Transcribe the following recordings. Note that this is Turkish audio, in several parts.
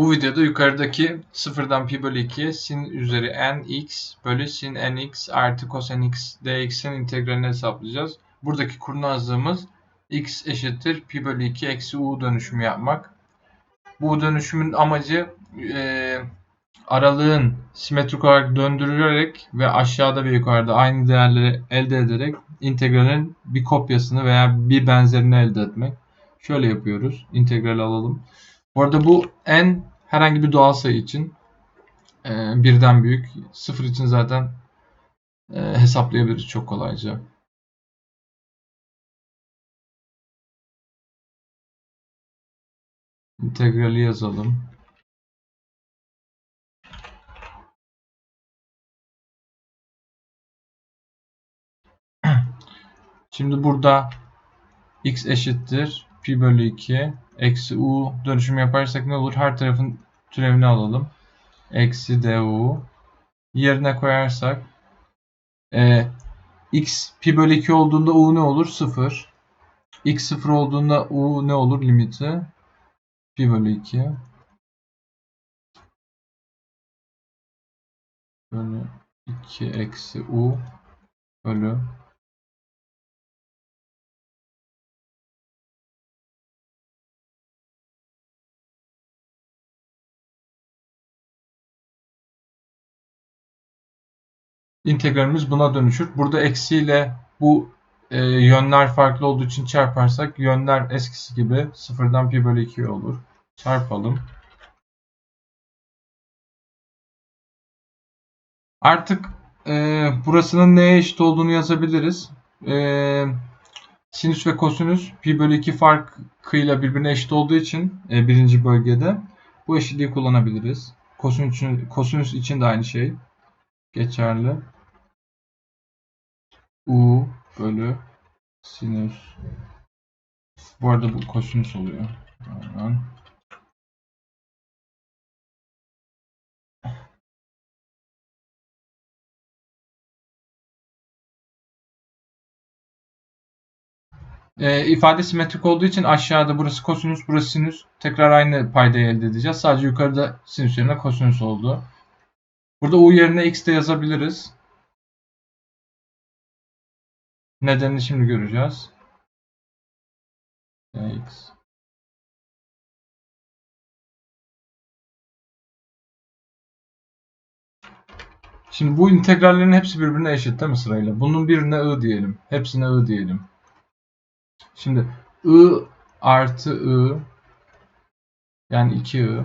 Bu videoda yukarıdaki sıfırdan pi bölü 2 sin üzeri nx bölü sin nx artı cos nx dx'in integralini hesaplayacağız. Buradaki kurnazlığımız x eşittir pi bölü 2 eksi u dönüşümü yapmak. Bu dönüşümün amacı e, aralığın simetrik olarak döndürülerek ve aşağıda ve yukarıda aynı değerleri elde ederek integralin bir kopyasını veya bir benzerini elde etmek. Şöyle yapıyoruz. İntegral alalım. Bu arada bu n herhangi bir doğal sayı için e, birden büyük. Sıfır için zaten e, hesaplayabiliriz çok kolayca. İntegrali yazalım. Şimdi burada x eşittir pi bölü 2 eksi u dönüşüm yaparsak ne olur? Her tarafın türevini alalım. Eksi du yerine koyarsak e, x pi bölü 2 olduğunda u ne olur? 0. x 0 olduğunda u ne olur limiti? Pi bölü 2 bölü 2 eksi u bölü integralimiz buna dönüşür. Burada eksiyle bu e, yönler farklı olduğu için çarparsak yönler eskisi gibi sıfırdan pi bölü 2 olur. Çarpalım. Artık e, burasının neye eşit olduğunu yazabiliriz. E, sinüs ve kosinüs pi bölü 2 farkıyla birbirine eşit olduğu için e, birinci bölgede bu eşitliği kullanabiliriz. Kosinüs için, kosinüs için de aynı şey geçerli. U bölü sinüs. Bu arada bu kosinüs oluyor. Aynen. E, ifade simetrik olduğu için aşağıda burası kosinüs, burası sinüs. Tekrar aynı paydayı elde edeceğiz. Sadece yukarıda sinüs yerine kosinüs oldu. Burada u yerine x de yazabiliriz. Nedenini şimdi göreceğiz. x Şimdi bu integrallerin hepsi birbirine eşit değil mi sırayla? Bunun birine i diyelim. Hepsine i diyelim. Şimdi i artı i yani 2i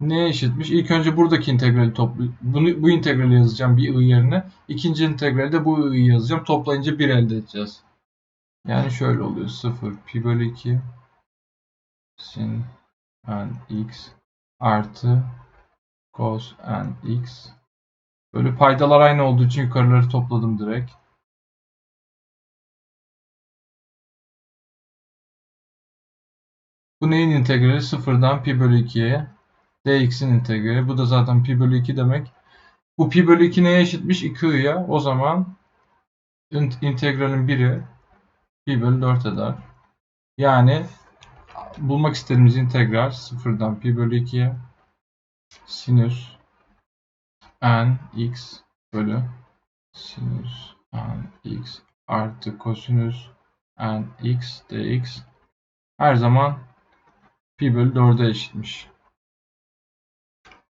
neye eşitmiş? İlk önce buradaki integrali toplu bunu bu integrali yazacağım bir i yerine. İkinci integralde bu i'yi yazacağım. Toplayınca 1 elde edeceğiz. Yani şöyle oluyor. 0 pi bölü 2 sin n x artı cos n x Böyle paydalar aynı olduğu için yukarıları topladım direkt. Bu neyin integrali? Sıfırdan pi bölü 2'ye dx'in integrali. Bu da zaten pi bölü 2 demek. Bu pi bölü 2 neye eşitmiş? 2i'ya. O zaman integralin biri pi bölü 4 eder. Yani bulmak istediğimiz integral sıfırdan pi bölü 2'ye sinüs n x bölü sinüs n x artı kosinüs n x dx her zaman pi bölü 4'e eşitmiş.